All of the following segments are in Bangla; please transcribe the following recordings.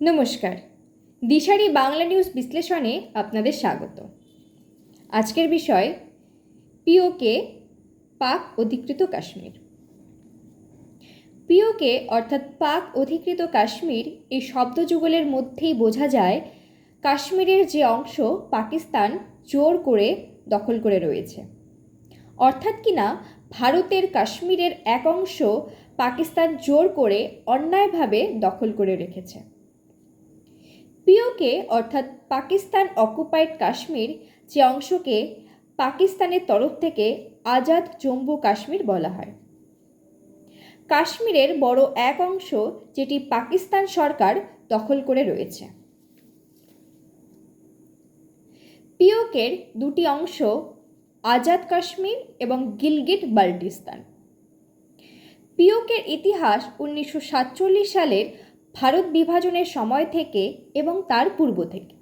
নমস্কার। দিশারি বাংলা নিউজ বিশ্লেষণে আপনাদের স্বাগত। আজকের বিষয়, পিওকে পাক অধিকৃত কাশ্মীর। পিওকে অর্থাৎ পাক অধিকৃত কাশ্মীর এই শব্দযুগলের মধ্যেই বোঝা যায়, কাশ্মীরের যে অংশ পাকিস্তান জোর করে দখল করে রয়েছে। অর্থাৎ কিনা ভারতের কাশ্মীরের এক অংশ পাকিস্তান জোর করে অন্যায়ভাবে দখল করে রেখেছে। পিওকে অর্থাৎ পাকিস্তান অকুপাইড কাশ্মীর, যে অংশকে পাকিস্তানের তরফ থেকে আজাদ জম্মু কাশ্মীর বলা হয়। কাশ্মীরের বড় এক অংশ যেটি পাকিস্তান সরকার দখল করে রয়েছে। পিওকের দুটি অংশ আজাদ কাশ্মীর এবং গিলগিট বাল্টিস্তান। পিওকের ইতিহাস উনিশশো সাতচল্লিশ সালের ভারত বিভাজনের সময় থেকে এবং তার পূর্ব থেকে।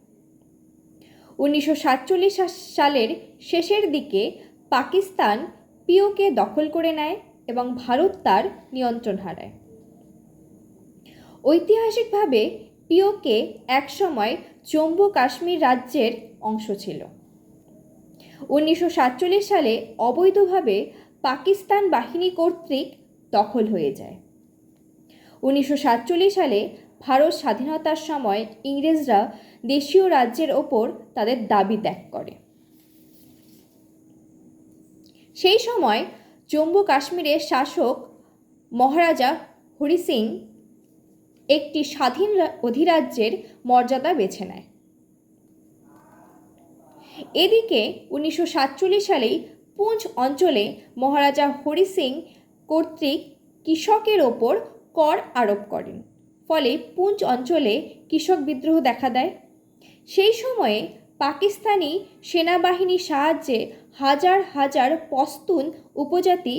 উনিশশো সাতচল্লিশ সালের শেষের দিকে পাকিস্তান পিওকে দখল করে নেয় এবং ভারত তার নিয়ন্ত্রণ হারায়। ঐতিহাসিকভাবে পিওকে একসময় জম্মু কাশ্মীর রাজ্যের অংশ ছিল। উনিশশো সাতচল্লিশ সালে অবৈধভাবে পাকিস্তান বাহিনী কর্তৃক দখল হয়ে যায়। উনিশশো সাতচল্লিশ সালে ভারত স্বাধীনতার সময় ইংরেজরা দেশীয় রাজ্যের ওপর তাদের দাবি ত্যাগ করে। সেই সময় জম্মু কাশ্মীরের শাসক মহারাজা হরি সিং একটি স্বাধীন অধিরাজ্যের মর্যাদা বেছে নেয়। এদিকে উনিশশো সাতচল্লিশ সালেই পুঞ্চ অঞ্চলে মহারাজা হরি সিং কর্তৃক কৃষকের ওপর কর আরোপ করেন। ফলে পুঞ্চ অঞ্চলে কৃষক বিদ্রোহ দেখা দেয়। সেই সময়ে পাকিস্তানি সেনাবাহিনীর সাহায্যে হাজার হাজার পস্তুন উপজাতি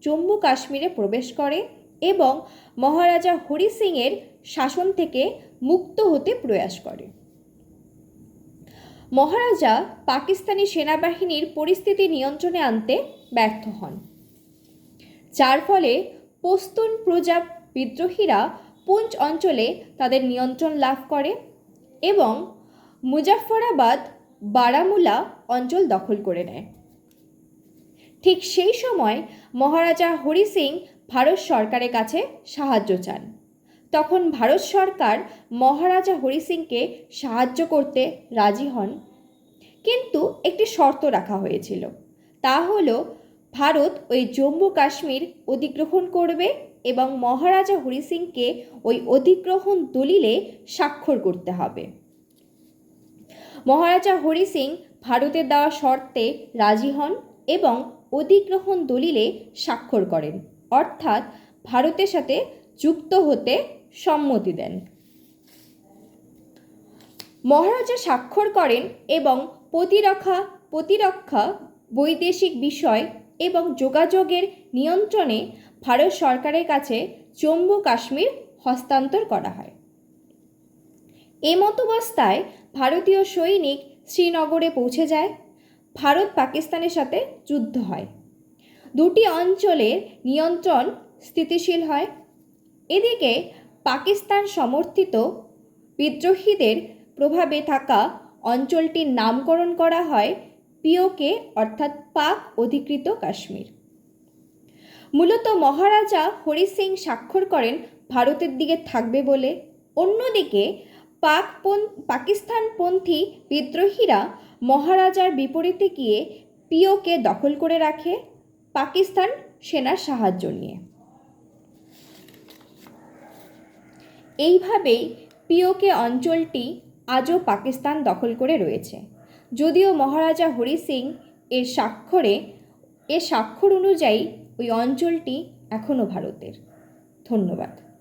জম্মু কাশ্মীরে প্রবেশ করে এবং মহারাজা হরি সিংয়ের শাসন থেকে মুক্ত হতে প্রয়াস করে। মহারাজা পাকিস্তানি সেনাবাহিনীর পরিস্থিতি নিয়ন্ত্রণে আনতে ব্যর্থ হন। যার ফলে পস্তুন প্রজা বিদ্রোহীরা পুঞ্চ অঞ্চলে তাদের নিয়ন্ত্রণ লাভ করে এবং মুজাফফরাবাদ বারামুলা অঞ্চল দখল করে নেয়। ঠিক সেই সময় মহারাজা হরি সিং ভারত সরকারের কাছে সাহায্য চান। তখন ভারত সরকার মহারাজা হরি সিংকে সাহায্য করতে রাজি হন। কিন্তু একটি শর্ত রাখা হয়েছিল। তা হলো, ভারত ওই জম্মু কাশ্মীর অধিগ্রহণ করবে এবং মহারাজা হরি সিংকে ওই অধিগ্রহণ দলিলে স্বাক্ষর করতে হবে। মহারাজা হরি সিং ভারতের দেওয়া শর্তে রাজি হন এবং অধিগ্রহণ দলিলে স্বাক্ষর করেন। অর্থাৎ ভারতের সাথে যুক্ত হতে সম্মতি দেন। মহারাজা স্বাক্ষর করেন এবং প্রতিরক্ষা প্রতিরক্ষা, বৈদেশিক বিষয় এবং যোগাযোগের নিয়ন্ত্রণে ভারত সরকারের কাছে জম্মু কাশ্মীর হস্তান্তর করা হয়। এমতাবস্থায় ভারতীয় সৈনিক শ্রীনগরে পৌঁছে যায়। ভারত পাকিস্তানের সাথে যুদ্ধ হয়। দুটি অঞ্চলের নিয়ন্ত্রণ স্থিতিশীল হয়। এদিকে পাকিস্তান সমর্থিত বিদ্রোহীদের প্রভাবে থাকা অঞ্চলটির নামকরণ করা হয় পিওকে, অর্থাৎ পাক অধিকৃত কাশ্মীর। মূলত মহারাজা হরি সিং স্বাক্ষর করেন, ভারতের দিকে থাকবে বলে। অন্যদিকে পাক পাকিস্তানপন্থী বিদ্রোহীরা মহারাজার বিপরীতে গিয়ে পিওকে দখল করে রাখে পাকিস্তান সেনার সাহায্য নিয়ে। এইভাবেই পিওকে অঞ্চলটি আজও পাকিস্তান দখল করে রয়েছে। যদিও মহারাজা হরি সিং এর স্বাক্ষরে, এর স্বাক্ষর অনুযায়ী ওই অঞ্চলটি এখনও ভারতের। ধন্যবাদ।